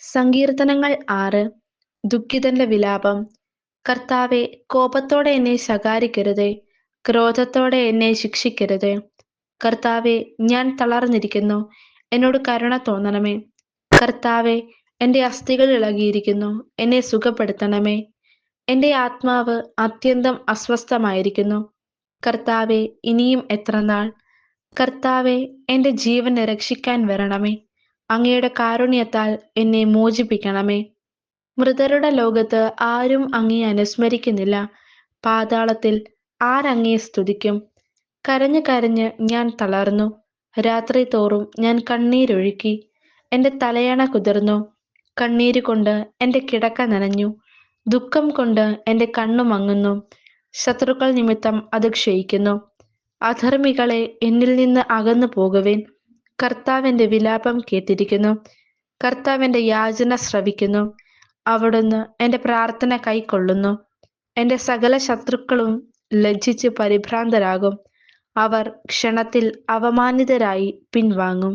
സങ്കീർത്തനങ്ങൾ ആറ്. ദുഃഖിതന്റെ വിലാപം. കർത്താവെ കോപത്തോടെ എന്നെ ശകാരിക്കരുതേ. ക്രോധത്തോടെ എന്നെ ശിക്ഷിക്കരുതേ. കർത്താവെ ഞാൻ തളർന്നിരിക്കുന്നു. എന്നോട് കരുണ തോന്നണമേ. കർത്താവെ എന്റെ അസ്ഥികൾ ഇളകിയിരിക്കുന്നു. എന്നെ സുഖപ്പെടുത്തണമേ. എന്റെ ആത്മാവ് അത്യന്തം അസ്വസ്ഥമായിരിക്കുന്നു. കർത്താവെ ഇനിയും എത്ര നാൾ? കർത്താവെ എന്റെ ജീവനെ രക്ഷിക്കാൻ വരണമേ. അങ്ങയുടെ കാരുണ്യത്താൽ എന്നെ മോചിപ്പിക്കണമേ. മൃതരുടെ ലോകത്ത് ആരും അങ്ങയെ അനുസ്മരിക്കുന്നില്ല. പാതാളത്തിൽ ആരങ്ങയെ സ്തുതിക്കും. കരഞ്ഞു കരഞ്ഞ് ഞാൻ തളർന്നു. രാത്രി തോറും ഞാൻ കണ്ണീരൊഴുക്കി. എന്റെ തലയണ കുതിർന്നു. കണ്ണീര് കൊണ്ട് എന്റെ കിടക്ക നനഞ്ഞു. ദുഃഖം കൊണ്ട് എന്റെ കണ്ണു മങ്ങുന്നു. ശത്രുക്കൾ നിമിത്തം അത് ക്ഷയിക്കുന്നു. അധർമ്മികളെ എന്നിൽ നിന്ന് അകന്നു പോകുവേൻ കർത്താവിന്റെ വിലാപം കേട്ടിരിക്കുന്നു. കർത്താവിന്റെ യാചന ശ്രവിക്കുന്നു. അവിടുന്ന് എന്റെ പ്രാർത്ഥന കൈക്കൊള്ളുന്നു. എന്റെ സകല ശത്രുക്കളും ലജ്ജിച്ച് പരിഭ്രാന്തരാകും. അവർ ക്ഷണത്തിൽ അവമാനിതരായി പിൻവാങ്ങും.